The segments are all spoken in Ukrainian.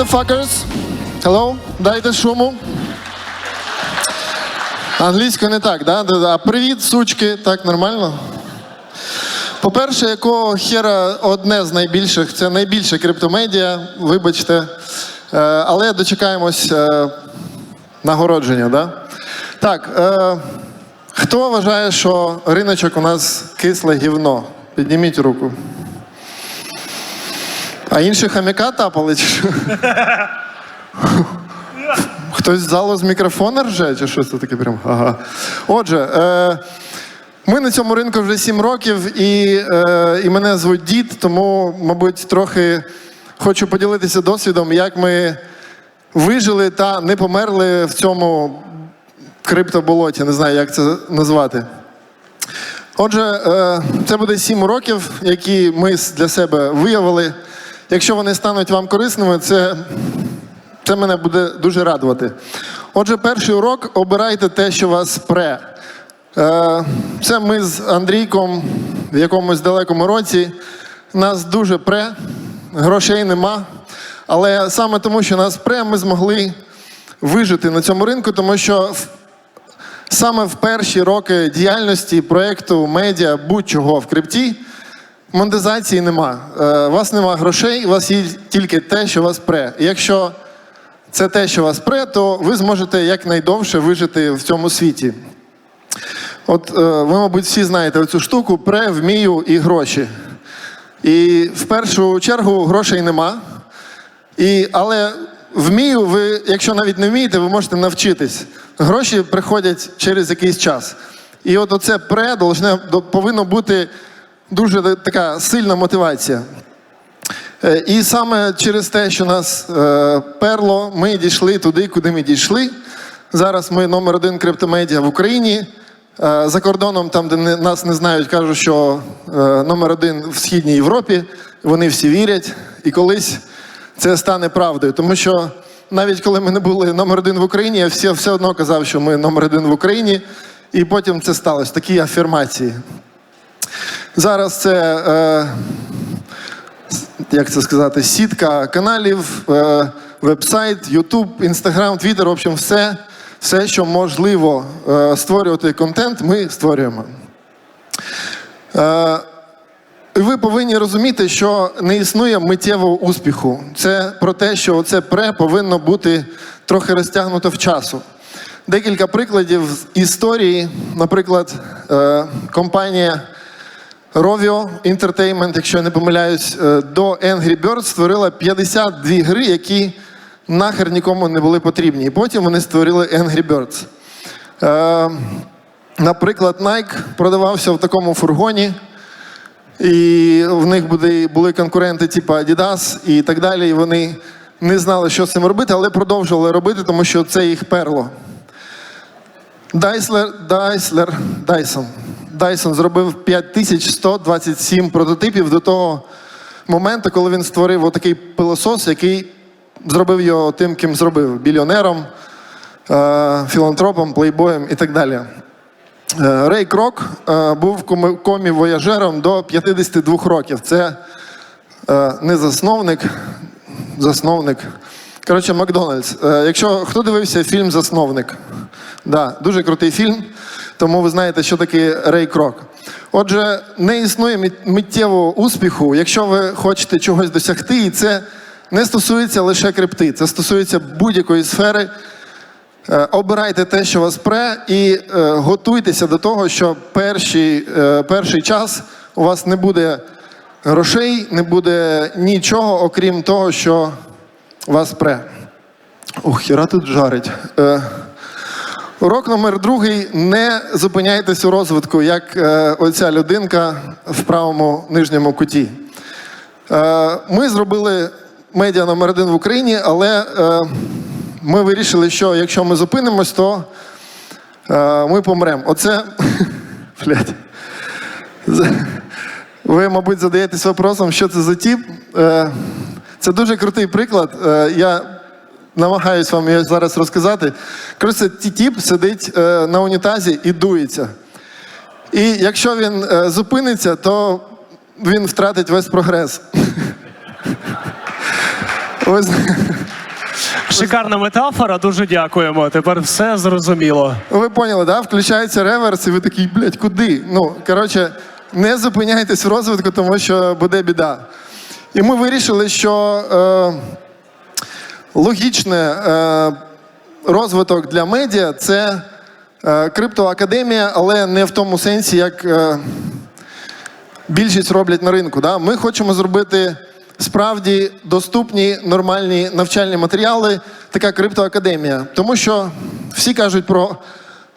motherfuckers. Hello, дайте шуму. Англійською не так, да? Да-да. Привіт, сучки. Так, нормально? По-перше, якого хера одне з найбільших, це найбільше криптомедіа, вибачте. Е, але дочекаємось е, нагородження, да? Так, е, хто вважає, що риночок у нас кисле гівно? Підніміть руку. А інші хам'яка тапали? Хтось з залу з мікрофона рже, чи що це таке прям? Ага. Отже, е, ми на цьому ринку вже 7 років, і, е, і мене звуть Дід, тому, мабуть, трохи хочу поділитися досвідом, як ми вижили та не померли в цьому криптоболоті. Не знаю, як це назвати. Отже, е, це буде 7 років, які ми для себе виявили. Якщо вони стануть вам корисними, це, це мене буде дуже радувати. Отже, перший урок обирайте те, що вас пре. Е, Це ми з Андрійком в якомусь далекому році. Нас дуже пре, грошей нема. Але саме тому, що нас пре, ми змогли вижити на цьому ринку, тому що саме в перші роки діяльності проєкту медіа будь-чого в крипті монетизації нема. Е, У вас нема грошей, у вас є тільки те, що вас пре. Якщо це те, що вас пре, то ви зможете якнайдовше вижити в цьому світі. От е, ви, мабуть, всі знаєте оцю штуку пре, вмію і гроші. І в першу чергу грошей нема. І, але вмію, ви, якщо навіть не вмієте, ви можете навчитись. Гроші приходять через якийсь час. І от оце пре повинно бути дуже така сильна мотивація. Е, І саме через те, що нас е, перло, ми дійшли туди, куди ми дійшли. Зараз ми номер один криптомедіа в Україні. Е, За кордоном, там, де нас не знають, кажуть, що номер один в Східній Європі. Вони всі вірять. І колись це стане правдою. Тому що навіть коли ми не були номер один в Україні, я все, все одно казав, що ми номер один в Україні. І потім це сталося. Такі афірмації. Зараз це. Е, як це сказати, сітка каналів, е, вебсайт, Ютуб, Інстаграм, Твіттер, в общем, все, все, що можливо е, створювати контент, ми створюємо. Е, ви повинні розуміти, що не існує миттєвого успіху. Це про те, що це пре повинно бути трохи розтягнуто в часу. Декілька прикладів з історії. Наприклад, е, компанія Rovio Entertainment, якщо я не помиляюсь, е, до Angry Birds створила 52 гри, які нахер нікому не були потрібні. І потім вони створили Angry Birds. Е, Наприклад, Nike продавався в такому фургоні, і в них були, конкуренти, типу Adidas і так далі. І вони не знали, що з цим робити, але продовжували робити, тому що це їх перло. Дайслер, Дайслер, Дайсон. Дайсон зробив 5127 прототипів до того моменту, коли він створив отакий пилосос, який зробив його тим, ким зробив біліонером, е, філантропом, плейбоєм і так далі. Е, Рей Крок е, був комі-вояжером до 52 років. Це не засновник, засновник. Коротше, Макдональдс. Якщо хто дивився фільм Засновник, да, дуже крутий фільм, тому ви знаєте, що таке Рей Крок. Отже, не існує миттєвого успіху, якщо ви хочете чогось досягти, і це не стосується лише крипти, це стосується будь-якої сфери. Е, Обирайте те, що вас пре, і е, готуйтеся до того, що перший, е, перший час у вас не буде грошей, не буде нічого, окрім того, що вас пре. Ух, хіра тут жарить. Урок номер другий. Не зупиняйтесь у розвитку, як е, оця людинка в правому нижньому куті. Е, Ми зробили медіа номер один в Україні, але е, ми вирішили, що якщо ми зупинимось, то е, ми помремо. Оце. Ви, мабуть, задаєтесь вопросом, що це за тіп. Е, Це дуже крутий приклад. Е, Я намагаюсь вам його зараз розказати. Коротше, тіп сидить е, на унітазі і дується. І якщо він е, зупиниться, то він втратить весь прогрес. Шикарна метафора. Дуже дякуємо. Тепер все зрозуміло. Ви поняли, да? Включається реверс, і ви такий, блядь, куди? Ну, коротше, не зупиняйтесь в розвитку, тому що буде біда. І ми вирішили, що е, логічне е, розвиток для медіа це е, криптоакадемія, але не в тому сенсі, як е, більшість роблять на ринку. Да? Ми хочемо зробити справді доступні нормальні навчальні матеріали, така криптоакадемія. Тому що всі кажуть про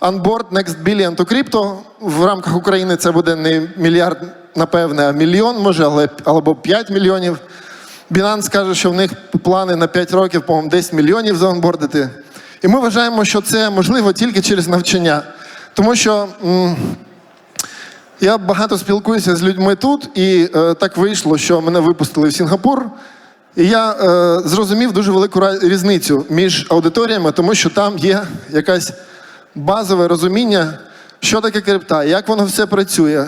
Unboard Next Billion to Crypto. В рамках України це буде не мільярд, напевне, а мільйон, може, але або 5 мільйонів. Binance каже, що в них плани на 5 років, по-моєму, 10 мільйонів заонбордити. І ми вважаємо, що це можливо тільки через навчання. Тому що. м, я багато спілкуюся з людьми тут, і е, так вийшло, що мене випустили в Сінгапур. І я е, зрозумів дуже велику різницю між аудиторіями, тому що там є якась базове розуміння, що таке крипта, як воно все працює,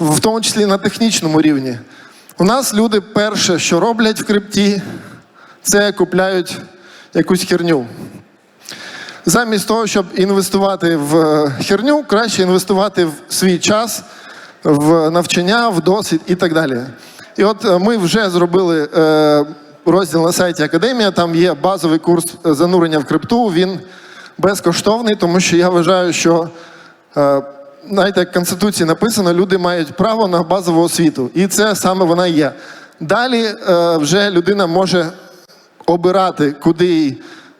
в тому числі на технічному рівні. У нас люди перше, що роблять в крипті, це купляють якусь херню. Замість того, щоб інвестувати в херню, краще інвестувати в свій час, в навчання, в досвід і так далі. І от е, ми вже зробили е, розділ на сайті Академія, там є базовий курс е, занурення в крипту. Він безкоштовний, тому що я вважаю, що знаєте, як в Конституції написано, люди мають право на базову освіту. І це саме вона є. Далі е, вже людина може обирати, куди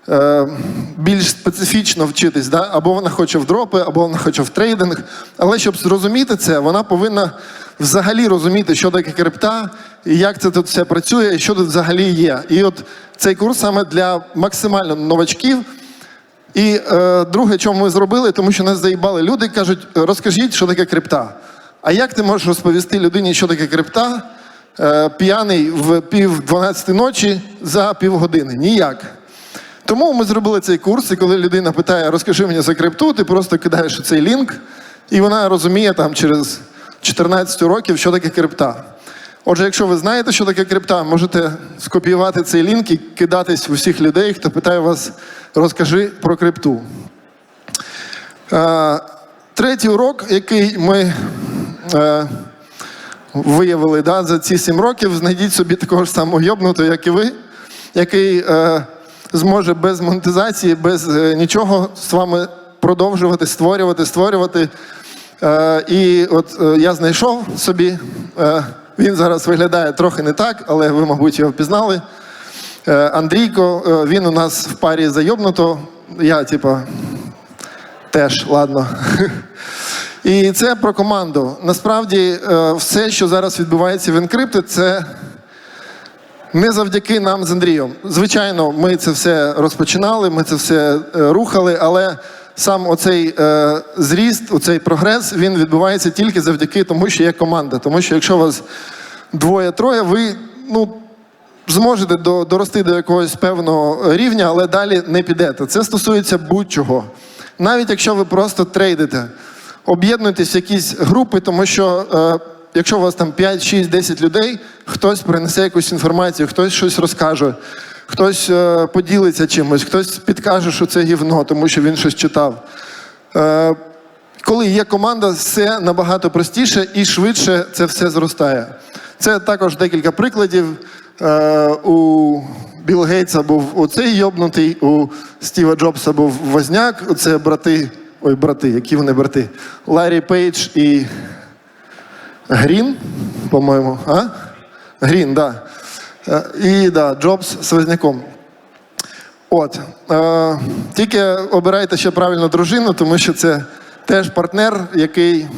е, більш специфічно вчитись. Да? Або вона хоче в дропи, або вона хоче в трейдинг. Але щоб зрозуміти це, вона повинна взагалі розуміти, що таке крипта, і як це тут все працює, і що тут взагалі є. І от цей курс саме для максимально новачків. І е, друге, чому ми зробили, тому що нас заїбали люди, кажуть, розкажіть, що таке крипта. А як ти можеш розповісти людині, що таке крипта, е, п'яний в пів 12 ночі за півгодини? Ніяк. Тому ми зробили цей курс, і коли людина питає, розкажи мені за крипту, ти просто кидаєш цей лінк, і вона розуміє там через 14 років, що таке крипта. Отже, якщо ви знаєте, що таке крипта, можете скопіювати цей лінк і кидатись в усіх людей, хто питає вас, розкажи про крипту. Е, третій урок, який ми е, виявили да, за ці сім років, знайдіть собі такого ж самого йобнутого, як і ви, який е, зможе без монетизації, без нічого з вами продовжувати, створювати, створювати. І от я знайшов собі, він зараз виглядає трохи не так, але ви, мабуть, його впізнали. Е, Андрійко, е, він у нас в парі зайобнуто. Я, типа, теж, ладно. І це про команду. Насправді, е, все, що зараз відбувається в Encrypted, це не завдяки нам з Андрієм. Звичайно, ми це все розпочинали, ми це все рухали, але сам оцей зріст, оцей прогрес, він відбувається тільки завдяки тому, що є команда. Тому що якщо вас двоє-троє, ви ну, зможете до, дорости до якогось певного рівня, але далі не підете. Це стосується будь-чого. Навіть якщо ви просто трейдите, об'єднуйтесь в якісь групи, тому що е, якщо у вас там 5, 6, 10 людей, хтось принесе якусь інформацію, хтось щось розкаже, хтось е, поділиться чимось, хтось підкаже, що це гівно, тому що він щось читав. Е, коли є команда, все набагато простіше і швидше це все зростає. Це також декілька прикладів. Е, у Білл Гейтса був оцей йобнутий, у Стіва Джобса був Возняк, це брати. Ой, брати, які вони брати? Ларі Пейдж і Грін, по-моєму. А? Грін. Да. Е, І да, Джобс з Возняком. От. Е, тільки обирайте ще правильно дружину, тому що це теж партнер, який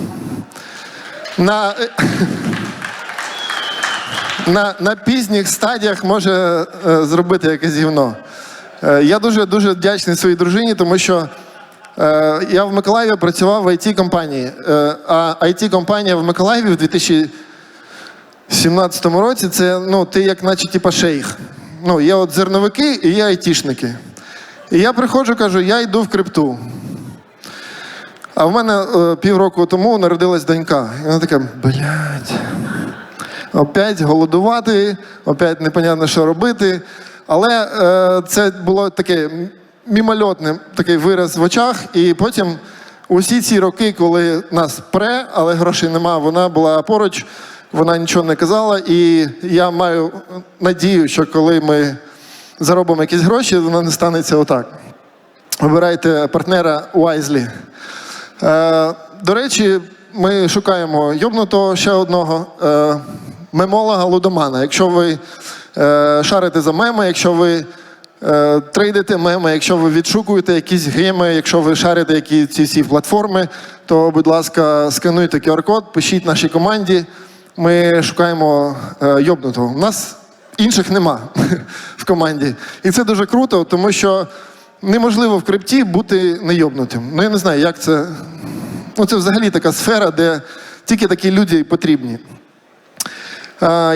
на, на, на пізніх стадіях може е, зробити якесь гівно. Е, я дуже дуже вдячний своїй дружині, тому що е, я в Миколаєві працював в IT-компанії. Е, а IT-компанія в Миколаєві в 2017 році це ну, ти як наче типа шейх. Ну, є от зерновики і є айтішники. І я приходжу, кажу, я йду в крипту. А в мене е, півроку тому народилась донька. І вона така, блядь, опять голодувати, опять непонятно, що робити. Але е, це було таке мімольотне такий вираз в очах. І потім усі ці роки, коли нас пре, але грошей нема, вона була поруч, вона нічого не казала. І я маю надію, що коли ми заробимо якісь гроші, воно не станеться отак. Вибирайте партнера Wisely. Е, до речі, ми шукаємо йобнутого ще одного е, мемолога лудомана. Якщо ви е, шарите за меми, якщо ви е, трейдите меми, якщо ви відшукуєте якісь геми, якщо ви шарите які ці всі платформи, то, будь ласка, скануйте QR-код, пишіть нашій команді. Ми шукаємо е, йобнутого. У нас інших нема в команді. І це дуже круто, тому що неможливо в крипті бути нейобнутим. Ну я не знаю, як це. Ну, це взагалі така сфера, де тільки такі люди потрібні.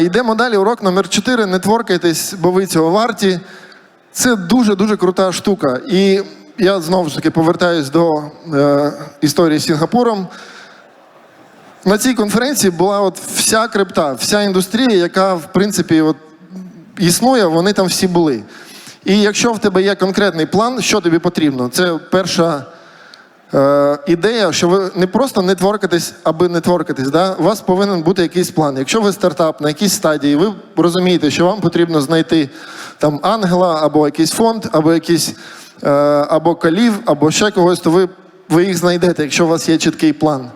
Йдемо далі. Урок номер 4. Не творкайтесь, бо ви цього варті. Це дуже-дуже крута штука. І я знову ж таки повертаюсь до е, історії з Сінгапуром. На цій конференції була от вся крипта, вся індустрія, яка в принципі от існує, вони там всі були. І якщо в тебе є конкретний план, що тобі потрібно, це перша е, ідея, що ви не просто не творкатесь, аби не творкатись. Да? У вас повинен бути якийсь план. Якщо ви стартап на якійсь стадії, ви розумієте, що вам потрібно знайти там ангела або якийсь фонд, або якийсь е, або калів, або ще когось, то ви, ви їх знайдете, якщо у вас є чіткий план.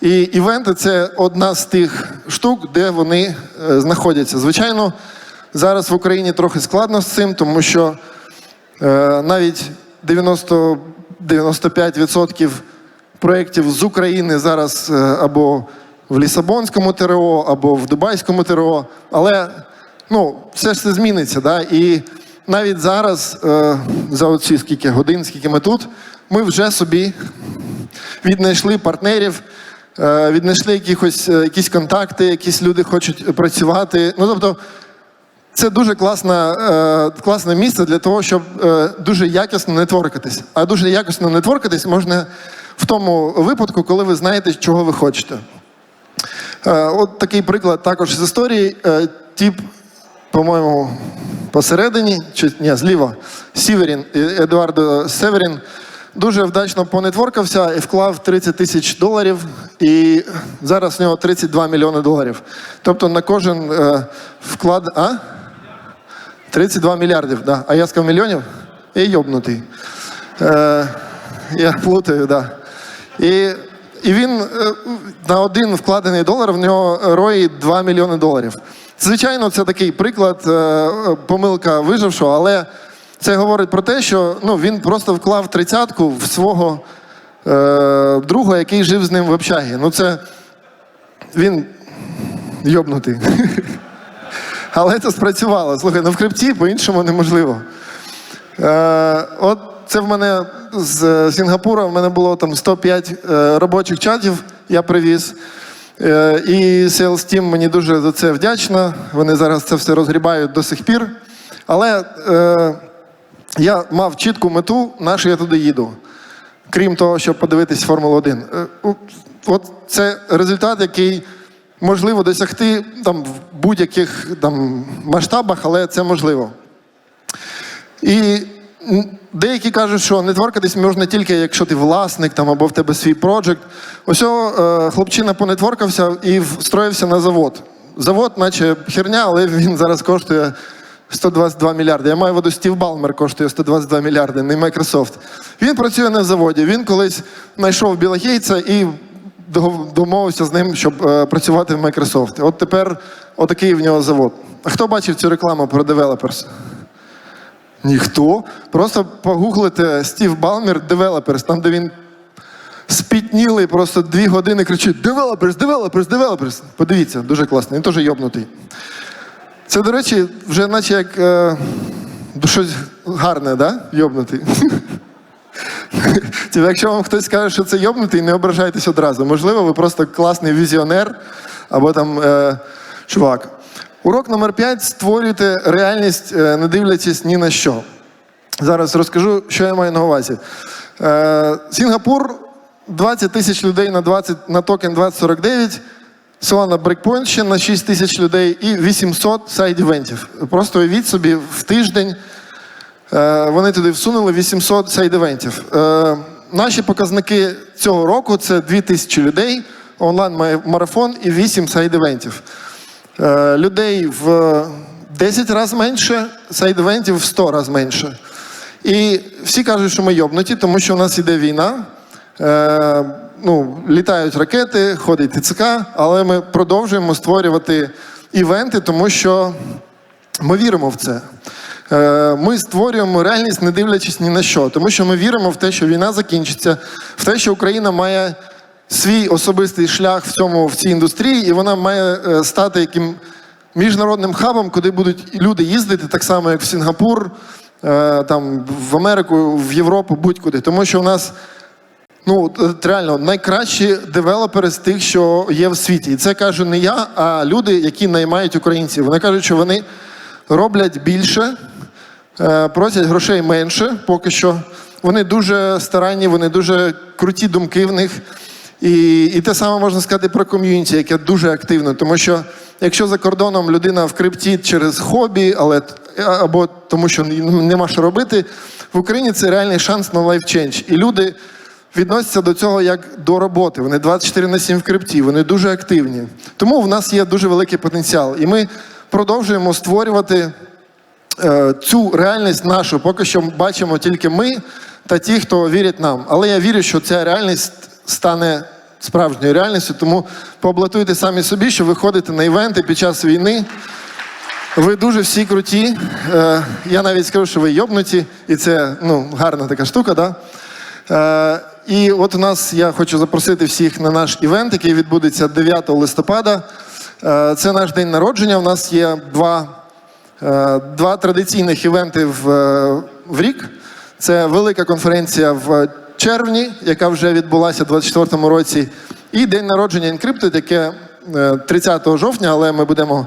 І івенти це одна з тих штук, де вони е, знаходяться. Звичайно, зараз в Україні трохи складно з цим, тому що е, навіть 90, 95% проєктів з України зараз е, або в Лісабонському ТРО, або в Дубайському ТРО. Але ну, все ж це зміниться. Да? І навіть зараз, е, за оці скільки годин, скільки ми тут, ми вже собі віднайшли партнерів, е, віднайшли якихось, якісь контакти, якісь люди хочуть працювати. Ну, тобто, це дуже класна, е, класне місце для того, щоб е, дуже якісно нетворкатись. А дуже якісно нетворкатись можна в тому випадку, коли ви знаєте, чого ви хочете. Е, от такий приклад також з історії. Е, тіп, по-моєму, посередині, чи ні, зліва, Сіверін, Едуардо Северін, дуже вдачно понетворкався і вклав 30 тисяч доларів, і зараз в нього 32 мільйони доларів. Тобто на кожен вклад. А? 32 мільярдів, да. А я сказав мільйонів? Я йобнутий. Е, я плутаю, да. І, і він е, на один вкладений долар в нього рої 2 мільйони доларів. Звичайно, це такий приклад, е, помилка вижившого, але це говорить про те, що ну, він просто вклав тридцятку в свого е, друга, який жив з ним в общагі. Ну, це він йобнутий. Але це спрацювало. Слухай, ну в крипті по-іншому неможливо. Е, от це в мене з Сінгапура, в мене було там 105 е, робочих чатів, я привіз. Е, і Sales Team мені дуже за це вдячна. Вони зараз це все розгрібають до сих пір. Але е, я мав чітку мету, на що я туди їду. Крім того, щоб подивитись Формулу 1. Е, От це результат, який можливо досягти там в будь-яких там масштабах, але це можливо. І деякі кажуть, що нетворкатись можна тільки, якщо ти власник там, або в тебе свій проджект. Ось е, хлопчина понетворкався і встроївся на завод. Завод, наче херня, але він зараз коштує 122 мільярди. Я маю в виду, Стів Балмер коштує 122 мільярди, не Microsoft. Він працює на заводі. Він колись знайшов Біла Гейтса і домовився з ним, щоб е, працювати в Microsoft. От тепер отакий в нього завод. А хто бачив цю рекламу про девелоперс? Ніхто. Просто погуглите Стів Балмер Developers, там, де він спітнілий, просто дві години кричить Developers, Developers, Developers. Подивіться, дуже класно. Він теж йобнутий. Це, до речі, вже наче як е, щось гарне, да? Йобнутий. Типу, якщо вам хтось скаже, що це йобнутий, не ображайтесь одразу. Можливо, ви просто класний візіонер або там е, чувак. Урок номер 5 створюйте реальність, е, не дивлячись ні на що. Зараз розкажу, що я маю на увазі. Е, Сінгапур 20 тисяч людей на 20, на токен 2049. Solana Breakpoint ще на 6 тисяч людей і 800 сайд-івентів. Просто уявіть собі, в тиждень вони туди всунули 800 сайд-івентів. Е, наші показники цього року це 2000 людей, онлайн-марафон і 8 сайд-івентів. Е, людей в 10 разів менше, сайд-івентів в 100 разів менше. І всі кажуть, що ми йобнуті, тому що у нас іде війна. Е, ну, літають ракети, ходить ТЦК, але ми продовжуємо створювати івенти, тому що ми віримо в це. Е, Ми створюємо реальність, не дивлячись ні на що, тому що ми віримо в те, що війна закінчиться, в те, що Україна має свій особистий шлях в цьому в цій індустрії, і вона має е, стати яким міжнародним хабом, куди будуть люди їздити, так само як в Сінгапур, е, там в Америку, в Європу, будь-куди. Тому що у нас ну реально найкращі девелопери з тих, що є в світі. І це кажу не я, а люди, які наймають українців. Вони кажуть, що вони роблять більше, просять грошей менше поки що. Вони дуже старанні, вони дуже круті думки в них. І, і те саме можна сказати про ком'юніті, яке дуже активне. Тому що якщо за кордоном людина в крипті через хобі, але або тому, що нема що робити, в Україні це реальний шанс на лайфченж. І люди відносяться до цього як до роботи. Вони 24 на 7 в крипті, вони дуже активні. Тому в нас є дуже великий потенціал. І ми продовжуємо створювати е, цю реальність нашу. Поки що бачимо тільки ми та ті, хто вірять нам. Але я вірю, що ця реальність стане справжньою реальністю. Тому поаплатуйте самі собі, що ви ходите на івенти під час війни. Ви дуже всі круті. Е, я навіть скажу, що ви йобнуті, і це ну, гарна така штука. Да? Е, і от у нас я хочу запросити всіх на наш івент, який відбудеться 9 листопада. Е, це наш день народження. У нас є два, е, два традиційних івенти в, е, в рік. Це велика конференція в червні, яка вже відбулася у 2024 році, і день народження Encrypted, яке е, 30 жовтня, але ми будемо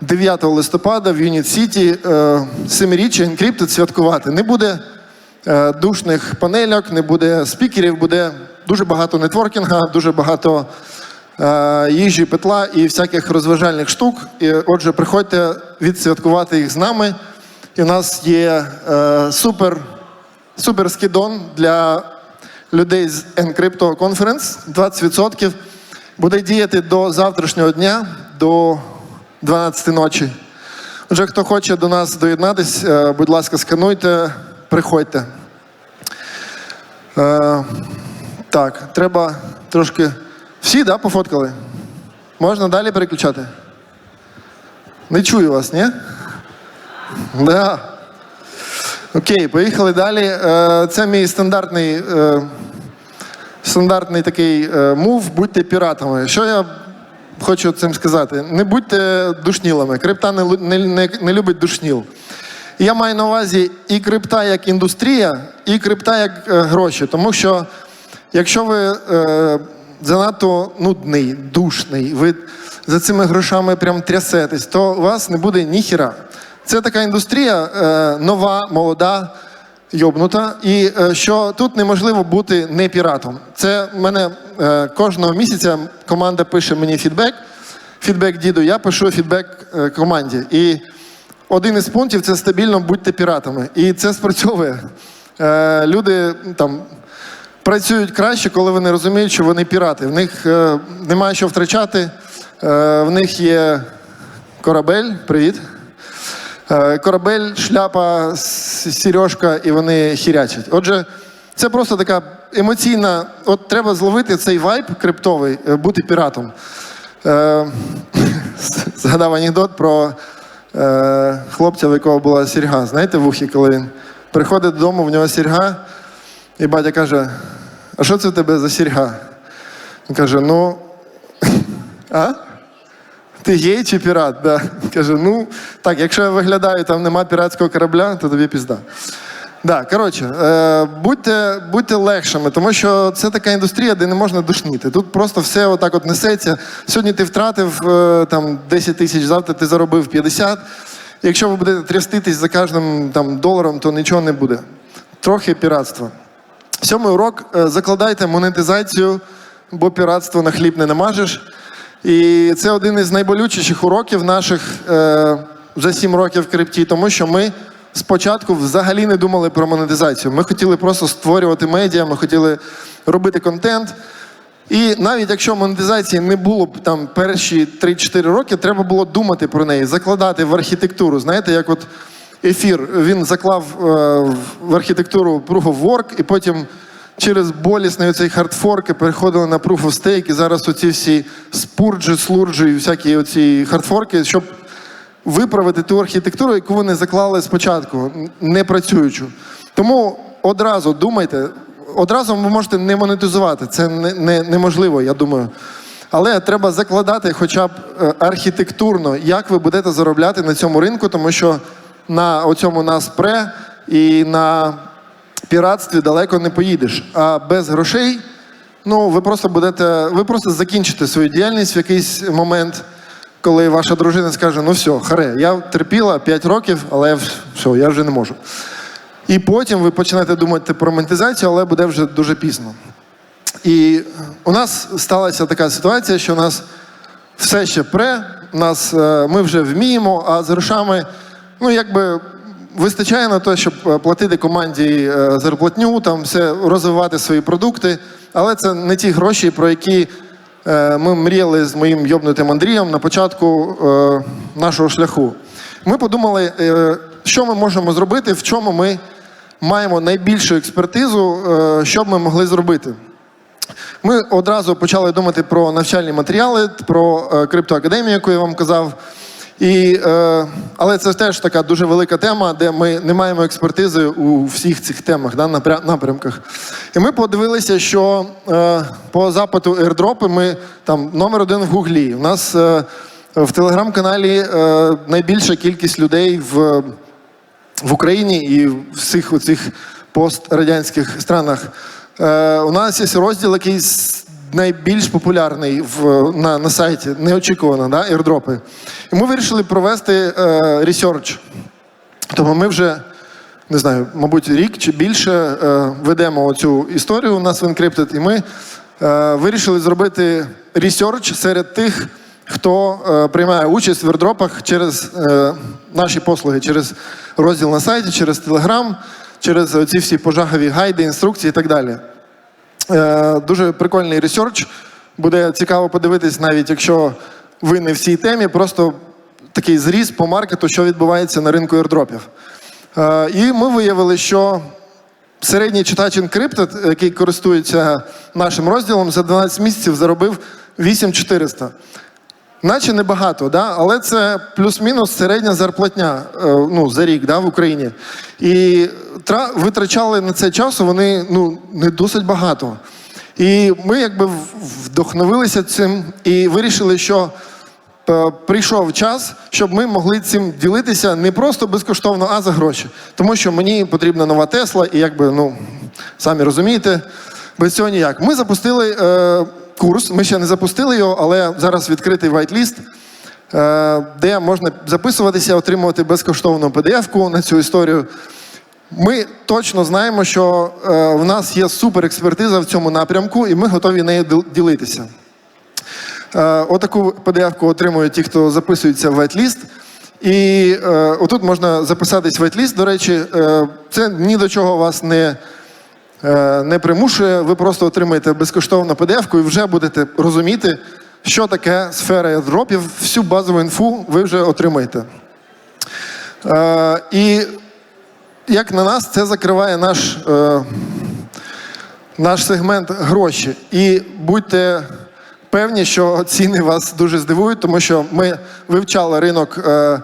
9 листопада в Юніт Сіті е, семиріччя Encrypted святкувати. Не буде е, душних панельок, не буде спікерів, буде дуже багато нетворкінга, дуже багато е, їжі, петла і всяких розважальних штук. І, отже, приходьте відсвяткувати їх з нами. І у нас є е, супер, супер скидон для людей з Encrypto Conference 20% буде діяти до завтрашнього дня, до 12 ночі. Отже, хто хоче до нас доєднатись, е, будь ласка, скануйте, приходьте. Е, так, треба трошки. Всі, да, пофоткали? Можна далі переключати? Не чую вас, ні? Да. Окей, поїхали далі. Е, Це мій стандартний, е, стандартний такий е, мув. Будьте піратами. Що я хочу цим сказати? Не будьте душнілами. Крипта не, не, не, не любить душніл. Я маю на увазі і крипта як індустрія, і крипта як гроші. Тому що якщо ви занадто нудний, душний, ви за цими грошами прям трясетесь, то у вас не буде ніхіра. Це така індустрія е, нова, молода, йобнута, і е, що тут неможливо бути не піратом. Це мене е, кожного місяця команда пише мені фідбек. Фідбек діду, я пишу фідбек е, команді. І один із пунктів це стабільно будьте піратами. І це спрацьовує. Е, люди там працюють краще, коли вони розуміють, що вони пірати. В них е, немає що втрачати, е, в них є корабель, привіт. Е, Корабель, шляпа, сережка, і вони хірячать. Отже, це просто така емоційна. От треба зловити цей вайб криптовий, е, бути піратом. Е, згадав анекдот про е, хлопця, в якого була сірга. Знаєте, в ухі, коли він приходить додому, в нього сірга, і батя каже: А що це в тебе за сірга? Він каже: Ну, а? Ти гей чи пірат? Да. Каже, ну так, якщо я виглядаю, там нема піратського корабля, то тобі пізда. Да, коротше, е, будьте, будьте легшими, тому що це така індустрія, де не можна душніти. Тут просто все отак от несеться. Сьогодні ти втратив е, там 10 тисяч, завтра ти заробив 50. Якщо ви будете тряститись за кожним там, доларом, то нічого не буде. Трохи піратства. Сьомий урок. Е, Закладайте монетизацію, бо піратство на хліб не намажеш. І це один із найболючіших уроків наших е, за сім років в крипті, тому що ми спочатку взагалі не думали про монетизацію. Ми хотіли просто створювати медіа, ми хотіли робити контент. І навіть якщо монетизації не було б там перші 3-4 роки, треба було думати про неї, закладати в архітектуру. Знаєте, як от ефір він заклав е, в архітектуру Proof of Work, і потім через болісний оцей хардфорки переходили на Proof of Stake, і зараз оці всі спурджі, слурджі і всякі оці хардфорки, щоб виправити ту архітектуру, яку вони заклали спочатку, не працюючу. Тому одразу думайте, одразу ви можете не монетизувати. Це не, не, неможливо, я думаю. Але треба закладати хоча б е, архітектурно, як ви будете заробляти на цьому ринку, тому що на оцьому нас пре і на піратстві далеко не поїдеш. А без грошей, ну ви просто будете, ви просто закінчите свою діяльність в якийсь момент, коли ваша дружина скаже: ну все, харе, я терпіла 5 років, але все, я вже не можу. І потім ви почнете думати про монетизацію, але буде вже дуже пізно. І у нас сталася така ситуація, що у нас все ще пре, нас, е, ми вже вміємо, а з грошами, ну якби вистачає на те, щоб е, платити команді е, зарплатню, там все розвивати свої продукти. Але це не ті гроші, про які е, ми мріяли з моїм йобнутим Андрієм на початку нашого шляху. Ми подумали, що ми можемо зробити, в чому ми маємо найбільшу експертизу, що б ми могли зробити. Ми одразу почали думати про навчальні матеріали, про криптоакадемію, яку я вам казав. І, е, але це теж така дуже велика тема, де ми не маємо експертизи у всіх цих темах, да, напрямках. І ми подивилися, що е, по запиту airdropи ми там номер один в Гуглі. У нас е, в телеграм-каналі е, найбільша кількість людей в в Україні і в всіх оцих пострадянських странах. Е, у нас є розділ, який найбільш популярний в, на, на сайті, неочікувано, да, airdropи. І ми вирішили провести е, ресерч. Тому ми вже, не знаю, мабуть, рік чи більше е, ведемо цю історію у нас в Encrypted, і ми е, вирішили зробити ресерч серед тих, хто е, приймає участь в ердропах через е, наші послуги, через розділ на сайті, через Telegram, через ці всі пожагові гайди, інструкції і так далі. Е, дуже прикольний ресерч. Буде цікаво подивитись, навіть якщо ви не в цій темі, просто такий зріз по маркету, що відбувається на ринку airdropів. Е, і ми виявили, що середній читач Encrypted, який користується нашим розділом, за 12 місяців заробив 8400. Наче небагато, да? але це плюс-мінус середня зарплатня е, ну, за рік да, в Україні. І витрачали на це часу вони ну, не досить багато. І ми якби вдохновилися цим і вирішили, що е, прийшов час, щоб ми могли цим ділитися не просто безкоштовно, а за гроші. Тому що мені потрібна нова Тесла, і якби, ну, самі розумієте, без цього ніяк. Ми запустили е, курс, ми ще не запустили його, але зараз відкритий вайтліст, е, де можна записуватися, отримувати безкоштовну PDF-ку на цю історію. Ми точно знаємо, що е, в нас є суперекспертиза в цьому напрямку, і ми готові нею ділитися. Е, Отаку PDF-ку отримують ті, хто записується в вайтліст. І е, отут можна записатись в вайтліст. До речі, е, це ні до чого вас не, не примушує. Ви просто отримаєте безкоштовну PDF-ку і вже будете розуміти, що таке сфера дропів. Всю базову інфу ви вже отримаєте. Е, і як на нас, це закриває наш, е, наш сегмент гроші. І будьте певні, що ціни вас дуже здивують, тому що ми вивчали ринок е,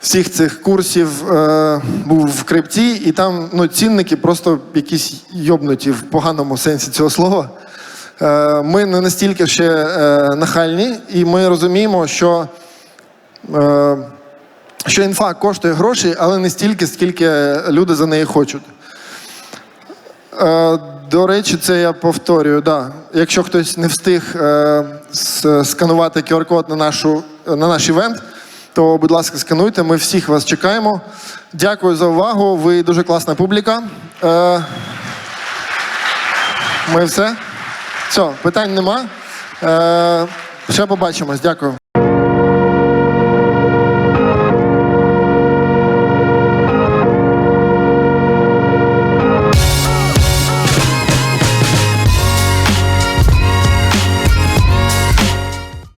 всіх цих курсів, е, був в крипті, і там ну, цінники просто якісь йобнуті в поганому сенсі цього слова. Е, ми не настільки ще е, нахальні, і ми розуміємо, що. Е, що інфа коштує гроші, але не стільки, скільки люди за неї хочуть. Е, до речі, це я повторюю. Да. Якщо хтось не встиг е, сканувати QR-код на, нашу, на наш івент, то, будь ласка, скануйте. Ми всіх вас чекаємо. Дякую за увагу. Ви дуже класна публіка. Е, ми все. Все, питань нема. Е, Ще побачимось, дякую.